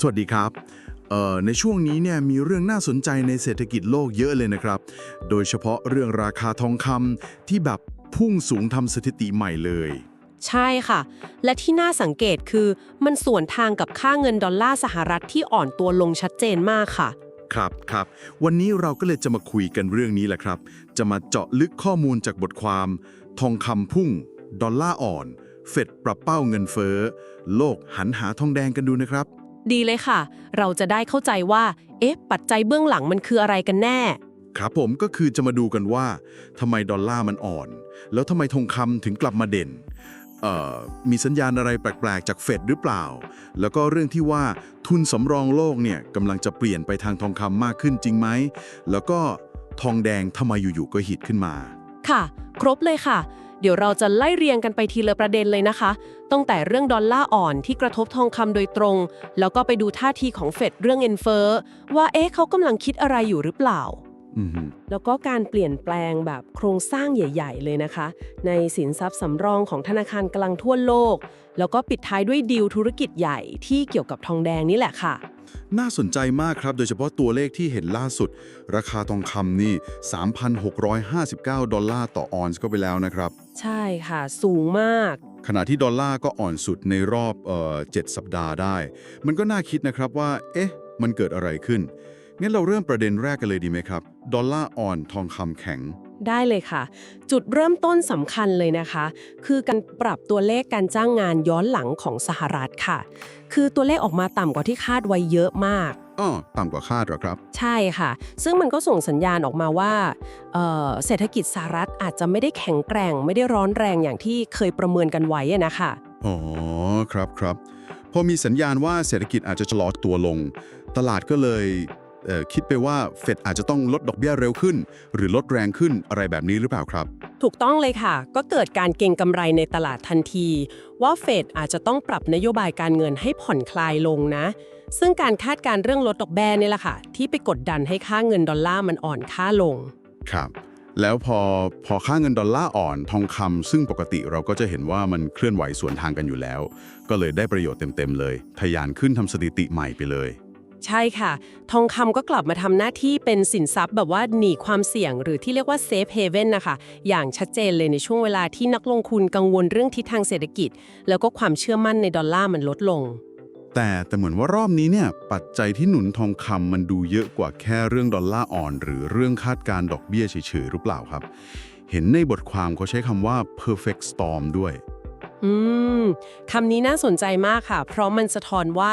สวัสดีครับเอ่อในช่วงนี้เนี่ยมีเรื่องน่าสนใจในเศรษฐกิจโลกเยอะเลยนะครับ โดยเฉพาะเรื่องราคาทองคำที่แบบพุ่งสูงทำสถิติใหม่เลย ใช่ค่ะ และที่น่าสังเกตคือมันสวนทางกับค่าเงินดอลลาร์สหรัฐที่อ่อนตัวลงชัดเจนมากค่ะ ครับครับ วันนี้เราก็เลยจะมาคุยกันเรื่องนี้แหละครับ จะมาเจาะลึกข้อมูลจากบทความ ทองคำพุ่ง ดอลลาร์อ่อน เฟดปรับเป้าเงินเฟ้อ โลกหันหาทองแดงกันดูนะครับ ดีเลยค่ะ เราจะได้เข้าใจว่า เอ๊ะ ปัจจัยเบื้องหลังมันคืออะไรกันแน่ ครับผมก็คือจะมาดูกันว่าทำไมดอลลาร์มันอ่อน แล้วทำไมทองคำถึงกลับมาเด่นเอ่อมีสัญญาณอะไรแปลกๆ จากเฟดหรือเปล่า แล้วก็เรื่องที่ว่าทุนสำรองโลกเนี่ยกำลังจะเปลี่ยนไปทางทองคำมากขึ้นจริงไหม แล้วก็ทองแดงทำไมอยู่ๆก็ฮิตขึ้นมา ค่ะ ครบเลยค่ะ เดี๋ยวเราจะไล่เรียงกันไปทีละประเด็นเลยนะคะ ตั้งแต่เรื่องดอลลาร์อ่อนที่กระทบทองคำโดยตรง แล้วก็ไปดูท่าทีของเฟดเรื่องเงินเฟ้อว่าเอ๊ะเขากำลังคิดอะไรอยู่หรือเปล่าอือฮึแล้วก็การเปลี่ยนแปลงแบบโครงสร้างใหญ่ ๆ เลยนะคะ ในสินทรัพย์สำรองของธนาคารกลางทั่วโลก แล้วก็ปิดท้ายด้วยดีลธุรกิจใหญ่ที่เกี่ยวกับทองแดงนี่แหละค่ะ น่าสนใจมากครับ โดยเฉพาะตัวเลขที่เห็นล่าสุด ราคาทองคำนี่ 3,659 ดอลลาร์ต่อออนซ์ก็ไปแล้วนะครับ ใช่ค่ะ สูงมาก ขณะที่ดอลลาร์ก็อ่อนสุดในรอบเอ่อ7สัปดาห์ได้ มันก็น่าคิดนะครับว่า เอ๊ะ มันเกิดอะไรขึ้น งั้นเราเริ่มประเด็นแรกกันเลยดีไหมครับ ดอลลาร์อ่อนทองคำแข็ง ได้เลยค่ะ จุดเริ่มต้นสำคัญเลยนะคะ คือการปรับตัวเลขการจ้างงานย้อนหลังของสหรัฐค่ะ คือตัวเลขออกมาต่ำกว่าที่คาดไว้เยอะมากอ้อต่ำกว่าคาดเหรอครับ ใช่ค่ะ ซึ่งมันก็ส่งสัญญาณออกมาว่าเอ่อเศรษฐกิจสหรัฐอาจจะไม่ได้แข็งแกร่ง ไม่ได้ร้อนแรงอย่างที่เคยประเมินกันไว้อะนะคะอ๋อครับครับพอมีสัญญาณว่าเศรษฐกิจอาจจะชะลอตัวลง ตลาดก็เลยเอ่อ คิดไปว่าเฟดอาจจะต้องลดดอกเบี้ยเร็วขึ้น หรือลดแรงขึ้นอะไรแบบนี้หรือเปล่าครับ ถูกต้องเลยค่ะ ก็เกิดการเก็งกำไรในตลาดทันที ว่าเฟดอาจจะต้องปรับนโยบายการเงินให้ผ่อนคลายลงนะ ซึ่งการคาดการณ์เรื่องลดดอกเบี้ยนี่แหละค่ะ ที่ไปกดดันให้ค่าเงินดอลลาร์มันอ่อนค่าลง ครับแล้วพอพอค่าเงินดอลลาร์อ่อนทองคำซึ่งปกติเราก็จะเห็นว่ามันเคลื่อนไหวสวนทางกันอยู่แล้ว ก็เลยได้ประโยชน์เต็ม ๆ เลยทะยานขึ้นทำสถิติใหม่ไปเลย ใช่ค่ะ ทองคำก็กลับมาทำหน้าที่เป็นสินทรัพย์แบบว่าหนีความเสี่ยง หรือที่เรียกว่าเซฟเฮเว่นนะคะ อย่างชัดเจนเลยในช่วงเวลาที่นักลงทุนกังวลเรื่องทิศทางเศรษฐกิจ แล้วก็ความเชื่อมั่นในดอลลาร์มันลดลง แต่แต่เหมือนว่ารอบนี้เนี่ยปัจจัยที่หนุนทองคำมันดูเยอะกว่าแค่เรื่องดอลลาร์อ่อน หรือเรื่องคาดการณ์ดอกเบี้ยเฉยๆหรือเปล่าครับ เห็นในบทความเขาใช้คำว่า perfect storm ด้วย อืมคำนี้น่าสนใจมากค่ะ เพราะมันสะท้อนว่า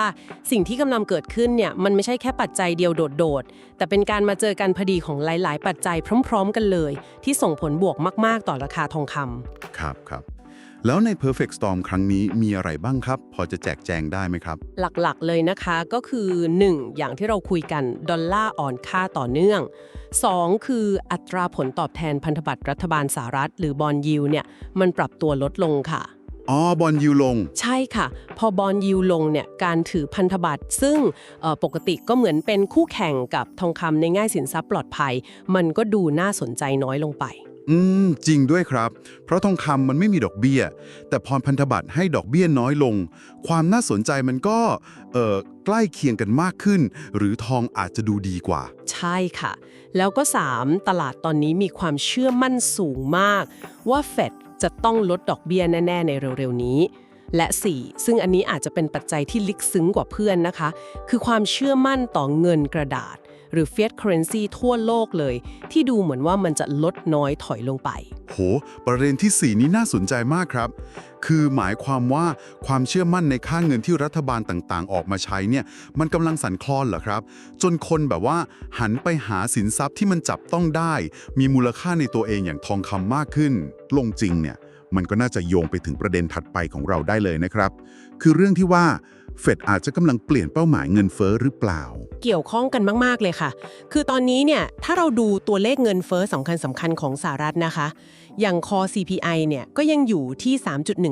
สิ่งที่กำลังเกิดขึ้นเนี่ยมันไม่ใช่แค่ปัจจัยเดียวโดดๆ แต่เป็นการมาเจอกันพอดีของหลาย ๆ ปัจจัยพร้อม ๆ กันเลย ที่ส่งผลบวกมาก ๆ ต่อราคาทองคำครับครับแล้วใน perfect storm ครั้งนี้มีอะไรบ้างครับ พอจะแจกแจงได้ไหมครับ หลักๆเลยนะคะก็คือ 1. อย่างที่เราคุยกันดอลลาร์อ่อนค่าต่อเนื่อง 2. คืออัตราผลตอบแทนพันธบัตรรัฐบาลสหรัฐ หรือบอลยิวเนี่ยมันปรับตัวลดลงค่ะ อ๋อบอลยูลง ใช่ค่ะ พอบอลยิวลงเนี่ยการถือพันธบัตรซึ่งเอ่อปกติก็เหมือนเป็นคู่แข่งกับทองคำในง่ายสินทรัพย์ปลอดภัย มันก็ดูน่าสนใจน้อยลงไป อืม จริงด้วยครับ เพราะทองคำมันไม่มีดอกเบี้ย แต่พอพันธบัตรให้ดอกเบี้ยน้อยลง ความน่าสนใจมันก็เอ่อใกล้เคียงกันมากขึ้น หรือทองอาจจะดูดีกว่า ใช่ค่ะ แล้วก็ 3. ตลาดตอนนี้มีความเชื่อมั่นสูงมาก ว่าเฟด จะต้องลดดอกเบี้ยแน่ ๆ ในเร็ว ๆ นี้ และ 4. ซึ่งอันนี้อาจจะเป็นปัจจัยที่ลึกซึ้งกว่าเพื่อนนะคะ คือความเชื่อมั่นต่อเงินกระดาษ หรือ fiat currency ทั่วโลกเลย ที่ดูเหมือนว่ามันจะลดน้อยถอยลงไป โห ประเด็นที่ 4 นี้น่าสนใจมากครับ คือหมายความว่าความเชื่อมั่นในค่าเงินที่รัฐบาลต่างๆ ออกมาใช้เนี่ย มันกำลังสั่นคลอนเหรอครับ จนคนแบบว่าหันไปหาสินทรัพย์ที่มันจับต้องได้ มีมูลค่าในตัวเองอย่างทองคำมากขึ้น ลงจริงเนี่ย มันก็น่าจะโยงไปถึงประเด็นถัดไปของเราได้เลยนะครับ คือเรื่องที่ว่า เฟดอาจจะกำลังเปลี่ยนเป้าหมายเงินเฟ้อหรือเปล่า เกี่ยวข้องกันมาก ๆ เลยค่ะ คือตอนนี้เนี่ย ถ้าเราดูตัวเลขเงินเฟ้อสำคัญสำคัญๆของสหรัฐนะคะ อย่างคอ CPI เนี่ย ก็ยังอยู่ที่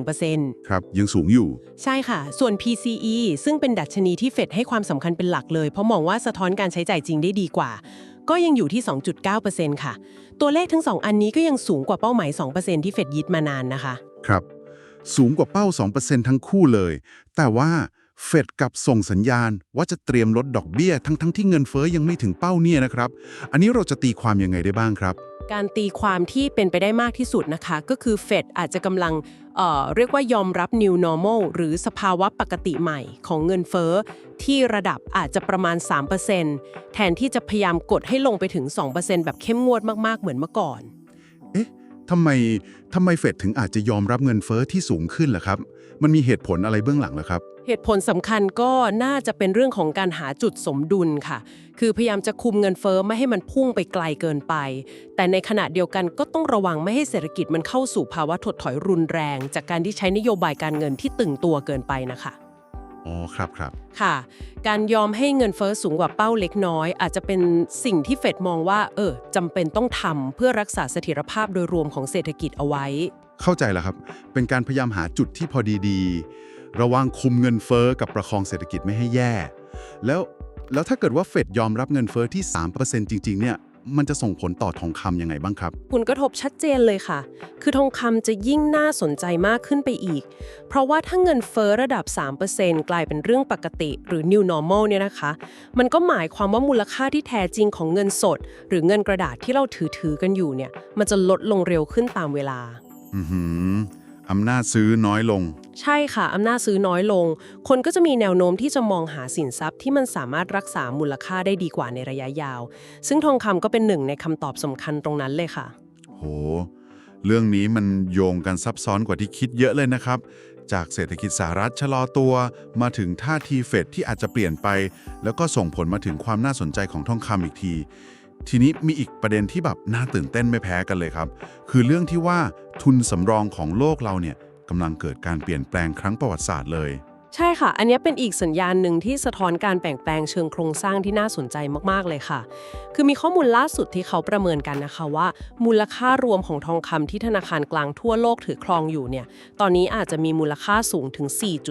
3.1%ครับ ยังสูงอยู่ ใช่ค่ะ ส่วน PCE ซึ่งเป็นดัชนีที่เฟดให้ความสำคัญเป็นหลักเลย เพราะมองว่าสะท้อนการใช้จ่ายจริงได้ดีกว่า ก็ยังอยู่ที่ 2.9%ค่ะ ตัวเลขทั้ง 2 อันนี้ก็ยังสูงกว่าเป้าหมาย 2%ที่เฟดยึดมานานนะคะ ครับ สูงกว่าเป้า 2%ทั้งคู่เลย แต่ว่า เฟดกับส่งสัญญาณว่าจะเตรียมลดดอกเบี้ย ทั้งทั้งที่เงินเฟ้อยังไม่ถึงเป้าเนี่ยนะครับ อันนี้เราจะตีความยังไงได้บ้างครับ การตีความที่เป็นไปได้มากที่สุดนะคะ ก็คือเฟดอาจจะกำลังเอ่อเรียกว่ายอมรับ new normal หรือสภาวะปกติใหม่ของเงินเฟ้อที่ระดับอาจจะประมาณ 3%แทนที่จะพยายามกดให้ลงไปถึง 2%แบบเข้มงวดมากๆเหมือนเมื่อก่อนเอ๊ะทำไมทำไมเฟดถึงอาจจะยอมรับเงินเฟ้อที่สูงขึ้นล่ะครับ มันมีเหตุผลอะไรเบื้องหลังเหรอครับ เหตุผลสำคัญก็น่าจะเป็นเรื่องของการหาจุดสมดุลค่ะ คือพยายามจะคุมเงินเฟ้อไม่ให้มันพุ่งไปไกลเกินไป แต่ในขณะเดียวกันก็ต้องระวังไม่ให้เศรษฐกิจมันเข้าสู่ภาวะถดถอยรุนแรง จากการที่ใช้นโยบายการเงินที่ตึงตัวเกินไปนะคะอ๋อครับครับค่ะ การยอมให้เงินเฟ้อสูงกว่าเป้าเล็กน้อย อาจจะเป็นสิ่งที่เฟดมองว่า เออจำเป็นต้องทำเพื่อรักษาเสถียรภาพโดยรวมของเศรษฐกิจเอาไว้ เข้าใจแล้วครับ เป็นการพยายามหาจุดที่พอดีดีๆ ระหว่างคุมเงินเฟ้อกับประคองเศรษฐกิจไม่ให้แย่ แล้วแล้วถ้าเกิดว่าเฟดยอมรับเงินเฟ้อที่ 3%จริง ๆ เนี่ยมันจะส่งผลต่อทองคำยังไงบ้างครับ ผลกระทบชัดเจนเลยค่ะ คือทองคำจะยิ่งน่าสนใจมากขึ้นไปอีก เพราะว่าถ้าเงินเฟ้อระดับ 3%กลายเป็นเรื่องปกติ หรือ new normal เนี่ยนะคะ มันก็หมายความว่ามูลค่าที่แท้จริงของเงินสด หรือเงินกระดาษที่เราถือถือๆกันอยู่เนี่ย มันจะลดลงเร็วขึ้นตามเวลา อือหือ อำนาจซื้อน้อยลง ใช่ค่ะ อำนาจซื้อน้อยลง คนก็จะมีแนวโน้มที่จะมองหาสินทรัพย์ที่มันสามารถรักษามูลค่าได้ดีกว่าในระยะยาว ซึ่งทองคำก็เป็นหนึ่งในคำตอบสำคัญตรงนั้นเลยค่ะ โห เรื่องนี้มันโยงกันซับซ้อนกว่าที่คิดเยอะเลยนะครับ จากเศรษฐกิจสหรัฐชะลอตัว มาถึงท่าทีเฟดที่อาจจะเปลี่ยนไป แล้วก็ส่งผลมาถึงความน่าสนใจของทองคำอีกที ทีนี้มีอีกประเด็นที่แบบน่าตื่นเต้นไม่แพ้กันเลยครับ คือเรื่องที่ว่าทุนสำรองของโลกเราเนี่ยกำลังเกิดการเปลี่ยนแปลงครั้งประวัติศาสตร์เลย ใช่ค่ะ อันนี้เป็นอีกสัญญาณหนึ่งที่สะท้อนการแปลงแปลงเชิงโครงสร้างที่น่าสนใจมาก ๆ เลยค่ะ คือมีข้อมูลล่าสุดที่เขาประเมินกันนะคะว่า มูลค่ารวมของทองคำที่ธนาคารกลางทั่วโลกถือครองอยู่เนี่ย ตอนนี้อาจจะมีมูลค่าสูงถึง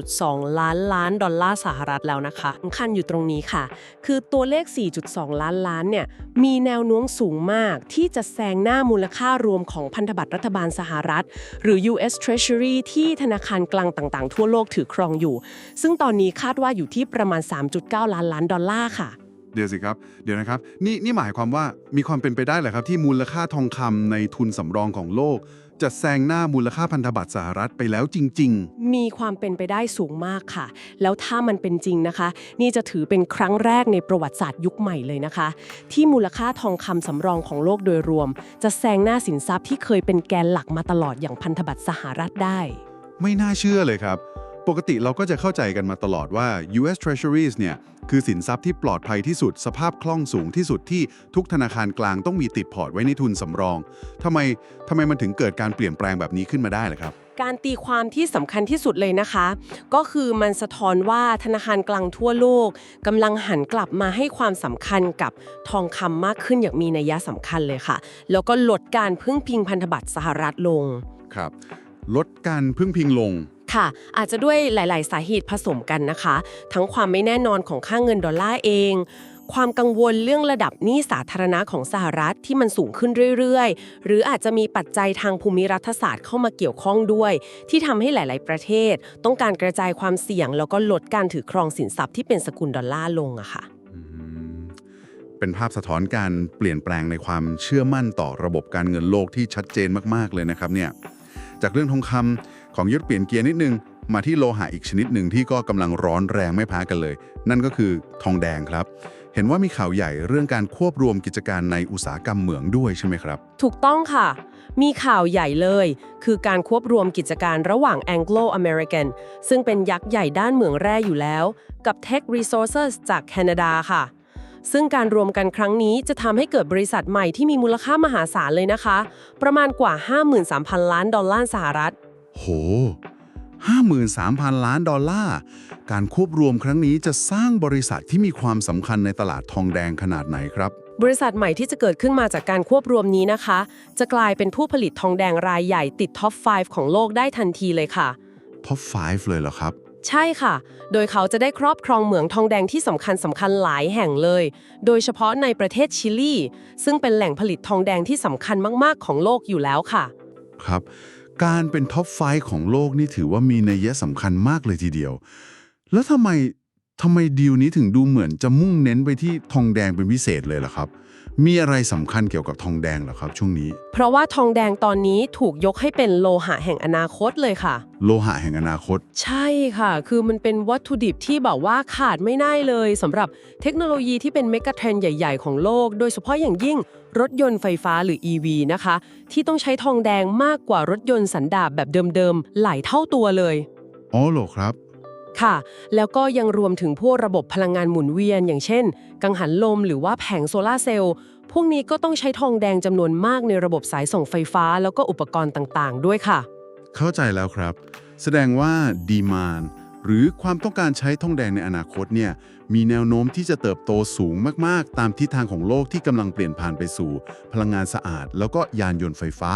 4.2 ล้านล้านดอลลาร์สหรัฐแล้วนะคะสำคัญอยู่ตรงนี้ค่ะ คือตัวเลข 4.2 ล้านล้านเนี่ยมีแนวโน้มสูงมากที่จะแซงหน้ามูลค่ารวมของพันธบัตรรัฐบาลสหรัฐ หรือ US Treasury ที่ธนาคารกลางต่าง ๆ ทั่วโลกถือครองอยู่ซึ่งตอนนี้คาดว่าอยู่ที่ประมาณ 3.9 ล้านล้านดอลลาร์ค่ะ เดี๋ยวสิครับ เดี๋ยวนะครับ นี่นี่หมายความว่ามีความเป็นไปได้เหรอครับ ที่มูลค่าทองคำในทุนสำรองของโลก จะแซงหน้ามูลค่าพันธบัตรสหรัฐไปแล้วจริง มีความเป็นไปได้สูงมากค่ะ แล้วถ้ามันเป็นจริงนะคะ นี่จะถือเป็นครั้งแรกในประวัติศาสตร์ยุคใหม่เลยนะคะ ที่มูลค่าทองคำสำรองของโลกโดยรวม จะแซงหน้าสินทรัพย์ที่เคยเป็นแกนหลักมาตลอดอย่างพันธบัตรสหรัฐได้ ๆ ไม่น่าเชื่อเลยครับ ปกติเราก็จะเข้าใจกันมาตลอดว่า US Treasuries เนี่ย คือสินทรัพย์ที่ปลอดภัยที่สุด สภาพคล่องสูงที่สุดที่ทุกธนาคารกลางต้องมีติดพอร์ตไว้ในทุนสำรองทำไมทำไมมันถึงเกิดการเปลี่ยนแปลงแบบนี้ขึ้นมาได้ล่ะครับ การตีความที่สำคัญที่สุดเลยนะคะ ก็คือมันสะท้อนว่าธนาคารกลางทั่วโลกกำลังหันกลับมาให้ความสำคัญกับทองคำมากขึ้นอย่างมีนัยสำคัญเลยค่ะ แล้วก็ลดการพึ่งพิงพันธบัตรสหรัฐลง ครับ ลดการพึ่งพิงลง ค่ะ อาจจะด้วยหลาย ๆ สาเหตุผสมกันนะคะ ทั้งความไม่แน่นอนของค่าเงินดอลลาร์เอง ความกังวลเรื่องระดับหนี้สาธารณะของสหรัฐที่มันสูงขึ้นเรื่อย ๆ หรืออาจจะมีปัจจัยทางภูมิรัฐศาสตร์เข้ามาเกี่ยวข้องด้วย ที่ทำให้หลาย ๆ ประเทศ ต้องการกระจายความเสี่ยง แล้วก็ลดการถือครองสินทรัพย์ที่เป็นสกุลดอลลาร์ลงอะค่ะเป็นภาพสะท้อนการเปลี่ยนแปลงในความเชื่อมั่นต่อระบบการเงินโลกที่ชัดเจนมาก ๆ เลยนะครับเนี่ย จากเรื่องทองคำ ของยุทธเปลี่ยนเกียร์นิดนึง มาที่โลหะอีกชนิดหนึ่งที่ก็กำลังร้อนแรงไม่แพ้กันเลย นั่นก็คือทองแดงครับ เห็นว่ามีข่าวใหญ่เรื่องการควบรวมกิจการในอุตสาหกรรมเหมืองด้วยใช่ไหมครับ ถูกต้องค่ะ มีข่าวใหญ่เลย คือการควบรวมกิจการระหว่าง Anglo American ซึ่งเป็นยักษ์ใหญ่ด้านเหมืองแร่อยู่แล้ว กับ Tech Resources จากแคนาดาค่ะซึ่งการรวมกันครั้งนี้จะทำให้เกิดบริษัทใหม่ที่มีมูลค่ามหาศาลเลยนะคะ ประมาณกว่า 53,000 ล้านดอลลาร์สหรัฐ โห 53,000 ล้านดอลลาร์ การควบรวมครั้งนี้จะสร้างบริษัทที่มีความสำคัญในตลาดทองแดงขนาดไหนครับ บริษัทใหม่ที่จะเกิดขึ้นมาจากการควบรวมนี้นะคะ จะกลายเป็นผู้ผลิตทองแดงรายใหญ่ติดท็อป 5 ของโลกได้ทันทีเลยค่ะ Top 5เลยเหรอครับใช่ค่ะ โดยเขาจะได้ครอบครองเหมืองทองแดงที่สำคัญสำคัญหลายแห่งเลย โดยเฉพาะในประเทศชิลี ซึ่งเป็นแหล่งผลิตทองแดงที่สำคัญมาก ๆ ของโลกอยู่แล้วค่ะ ครับ การเป็นท็อปไฟของโลกนี่ถือว่ามีนัยสำคัญมากเลยทีเดียว แล้วทำไมทำไมดีลนี้ถึงดูเหมือนจะมุ่งเน้นไปที่ทองแดงเป็นพิเศษเลยล่ะครับ มีอะไรสำคัญเกี่ยวกับทองแดงเหรอครับ ช่วงนี้ เพราะว่าทองแดงตอนนี้ถูกยกให้เป็นโลหะแห่งอนาคตเลยค่ะ โลหะแห่งอนาคต ใช่ค่ะ คือมันเป็นวัตถุดิบที่แบบว่าขาดไม่ได้เลยสำหรับเทคโนโลยีที่เป็นเมกะเทรนด์ใหญ่ ๆ ของโลก โดยเฉพาะอย่างยิ่งรถยนต์ไฟฟ้าหรือ EV นะคะ ที่ต้องใช้ทองแดงมากกว่ารถยนต์สันดาปแบบเดิมๆหลายเท่าตัวเลย อ๋อเหรอครับ ค่ะ แล้วก็ยังรวมถึงพวกระบบพลังงานหมุนเวียน อย่างเช่น กังหันลมหรือว่าแผงโซลาร์เซลล์พวกนี้ก็ต้องใช้ทองแดงจำนวนมากในระบบสายส่งไฟฟ้า แล้วก็อุปกรณ์ต่างๆ ด้วยค่ะ เข้าใจแล้วครับ แสดงว่าดีมานหรือความต้องการใช้ทองแดงในอนาคตเนี่ยมีแนวโน้มที่จะเติบโตสูงมาก ๆ ตามทิศทางของโลกที่กำลังเปลี่ยนผ่านไปสู่ พลังงานสะอาด แล้วก็ยานยนต์ไฟฟ้า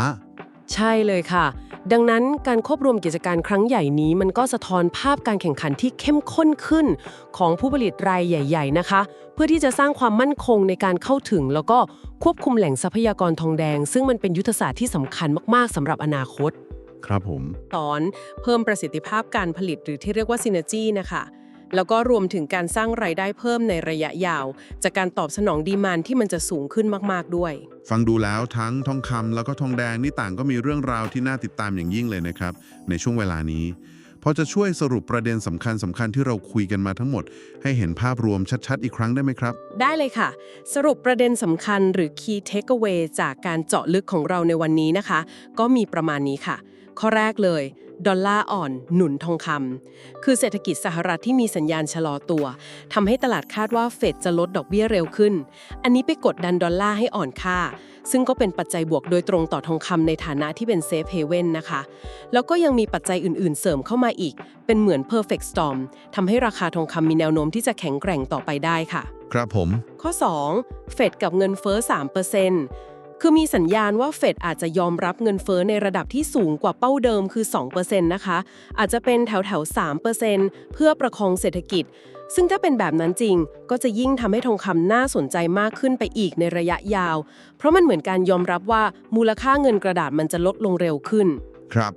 ใช่เลยค่ะ ดังนั้นการควบรวมกิจการครั้งใหญ่นี้ มันก็สะท้อนภาพการแข่งขันที่เข้มข้นขึ้น ของผู้ผลิตรายใหญ่ ๆ นะคะ เพื่อที่จะสร้างความมั่นคงในการเข้าถึง แล้วก็ควบคุมแหล่งทรัพยากรทองแดง ซึ่งมันเป็นยุทธศาสตร์ที่สำคัญมากๆสำหรับอนาคต ครับผมสอนเพิ่มประสิทธิภาพการผลิตหรือที่เรียกว่า synergy นะคะ แล้วก็รวมถึงการสร้างรายได้เพิ่มในระยะยาว จากการตอบสนองดีมานที่มันจะสูงขึ้นมาก ๆ ด้วย ฟังดูแล้วทั้งทองคำแล้วก็ทองแดงนี่ต่างก็มีเรื่องราวที่น่าติดตามอย่างยิ่งเลยนะครับ ในช่วงเวลานี้พอจะช่วยสรุปประเด็นสำคัญสำคัญที่เราคุยกันมาทั้งหมด ให้เห็นภาพรวมชัดๆ อีกครั้งได้ไหมครับ ได้เลยค่ะ สรุปประเด็นสำคัญหรือ key takeaway จากการเจาะลึกของเราในวันนี้นะคะ ก็มีประมาณนี้ค่ะ ข้อแรกเลย ดอลลาร์อ่อนหนุนทองคำคือเศรษฐกิจสหรัฐที่มีสัญญาณชะลอตัวทำให้ตลาดคาดว่าเฟดจะลดดอกเบี้ยเร็วขึ้น อันนี้ไปกดดันดอลลาร์ให้อ่อนค่า ซึ่งก็เป็นปัจจัยบวกโดยตรงต่อทองคำในฐานะที่เป็นเซฟเฮเว่นนะคะ แล้วก็ยังมีปัจจัยอื่น ๆ เสริมเข้ามาอีก เป็นเหมือน perfect storm ทำให้ราคาทองคำมีแนวโน้มที่จะแข็งแกร่งต่อไปได้ค่ะ ครับผม ข้อ 2. เฟดกับเงินเฟ้อ3% คือมีสัญญาณว่าเฟดอาจจะยอมรับเงินเฟ้อในระดับที่สูงกว่าเป้าเดิมคือ 2%นะคะ อาจจะเป็นแถวแถวๆ3%เพื่อประคองเศรษฐกิจ ซึ่งถ้าเป็นแบบนั้นจริง ก็จะยิ่งทำให้ทองคำน่าสนใจมากขึ้นไปอีกในระยะยาว เพราะมันเหมือนการยอมรับว่ามูลค่าเงินกระดาษมันจะลดลงเร็วขึ้น ครับ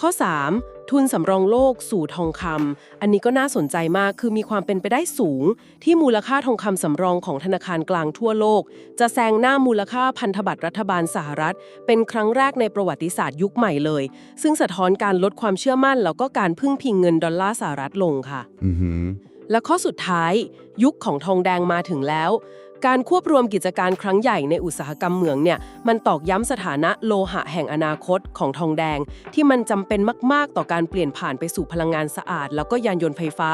ข้อ 3. ทุนสำรองโลกสู่ทองคำอันนี้ก็น่าสนใจมากคือมีความเป็นไปได้สูง ที่มูลค่าทองคำสำรองของธนาคารกลางทั่วโลก จะแซงหน้ามูลค่าพันธบัตรรัฐบาลสหรัฐ เป็นครั้งแรกในประวัติศาสตร์ยุคใหม่เลย ซึ่งสะท้อนการลดความเชื่อมั่น แล้วก็การพึ่งพิงเงินดอลลาร์สหรัฐลงค่ะอือหือและข้อสุดท้าย ยุคของทองแดงมาถึงแล้ว การควบรวมกิจการครั้งใหญ่ในอุตสาหกรรมเหมืองเนี่ยมันตอกย้ำสถานะโลหะแห่งอนาคตของทองแดง ที่มันจำเป็นมากๆ ต่อการเปลี่ยนผ่านไปสู่พลังงานสะอาด แล้วก็ยานยนต์ไฟฟ้า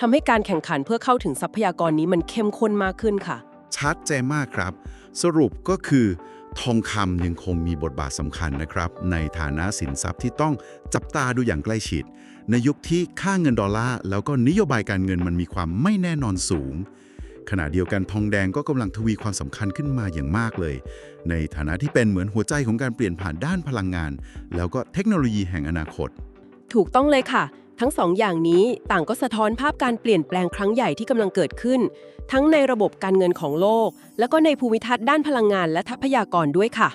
ทำให้การแข่งขันเพื่อเข้าถึงทรัพยากรนี้มันเข้มข้นมากขึ้นค่ะ ชัดเจนมากครับ สรุปก็คือ ทองคำยังคงมีบทบาทสำคัญนะครับ ในฐานะสินทรัพย์ที่ต้องจับตาดูอย่างใกล้ชิด ในยุคที่ค่าเงินดอลลาร์แล้วก็นโยบายการเงินมันมีความไม่แน่นอนสูง ขณะเดียวกันทองแดงก็กำลังทวีความสำคัญขึ้นมาอย่างมากเลย ในฐานะที่เป็นเหมือนหัวใจของการเปลี่ยนผ่านด้านพลังงาน แล้วก็เทคโนโลยีแห่งอนาคต ถูกต้องเลยค่ะ ทั้งสองอย่างนี้ต่างก็สะท้อนภาพการเปลี่ยนแปลงครั้งใหญ่ที่กำลังเกิดขึ้น ทั้งในระบบการเงินของโลก แล้วก็ในภูมิทัศน์ด้านพลังงานและทรัพยากรด้วยค่ะ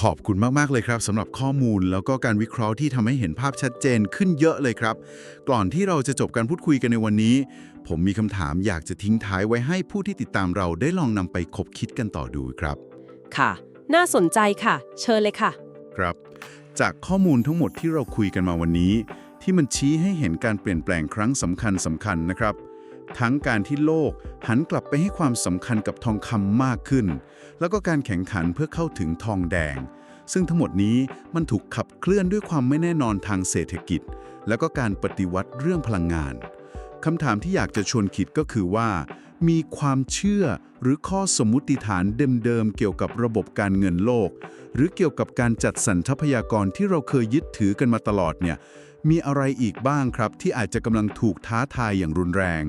ขอบคุณมาก ๆ เลยครับสำหรับข้อมูลแล้วก็การวิเคราะห์ที่ทำให้เห็นภาพชัดเจนขึ้นเยอะเลยครับ ก่อนที่เราจะจบการพูดคุยกันในวันนี้ ผมมีคำถามอยากจะทิ้งท้ายไว้ให้ผู้ที่ติดตามเราได้ลองนำไปคบคิดกันต่อดูครับ ค่ะ น่าสนใจค่ะ เชิญเลยค่ะ ครับ จากข้อมูลทั้งหมดที่เราคุยกันมาวันนี้ ที่มันชี้ให้เห็นการเปลี่ยนแปลงครั้งสำคัญสำคัญนะครับ ทั้งการที่โลกหันกลับไปให้ความสำคัญกับทองคำมากขึ้น แล้วก็การแข่งขันเพื่อเข้าถึงทองแดง ซึ่งทั้งหมดนี้มันถูกขับเคลื่อนด้วยความไม่แน่นอนทางเศรษฐกิจ แล้วก็การปฏิวัติเรื่องพลังงานคำถามที่อยากจะชวนคิดก็คือว่า มีความเชื่อหรือข้อสมมติฐานเดิมๆเกี่ยวกับระบบการเงินโลก หรือเกี่ยวกับการจัดสรรทรัพยากรที่เราเคยยึดถือกันมาตลอดเนี่ยมีอะไรอีกบ้างครับที่อาจจะกำลังถูกท้าทายอย่างรุนแรง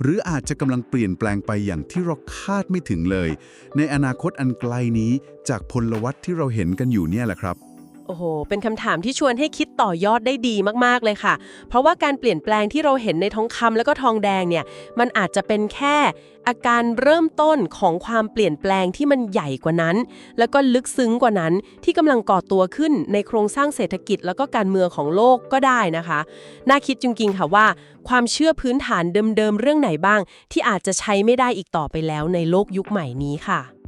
หรืออาจจะกำลังเปลี่ยนแปลงไปอย่างที่เราคาดไม่ถึงเลย ในอนาคตอันไกลนี้จากพลวัตที่เราเห็นกันอยู่เนี่ยแหละครับ โอ้โห เป็นคำถามที่ชวนให้คิดต่อยอดได้ดีมากๆเลยค่ะ เพราะว่าการเปลี่ยนแปลงที่เราเห็นในทองคำแล้วก็ทองแดงเนี่ย มันอาจจะเป็นแค่อาการเริ่มต้นของความเปลี่ยนแปลงที่มันใหญ่กว่านั้น แล้วก็ลึกซึ้งกว่านั้นที่กำลังก่อตัวขึ้นในโครงสร้างเศรษฐกิจแล้วก็การเมืองของโลกก็ได้นะคะ น่าคิดจริงๆค่ะว่า ความเชื่อพื้นฐานเดิมๆเรื่องไหนบ้าง ที่อาจจะใช้ไม่ได้อีกต่อไปแล้วในโลกยุคใหม่นี้ค่ะ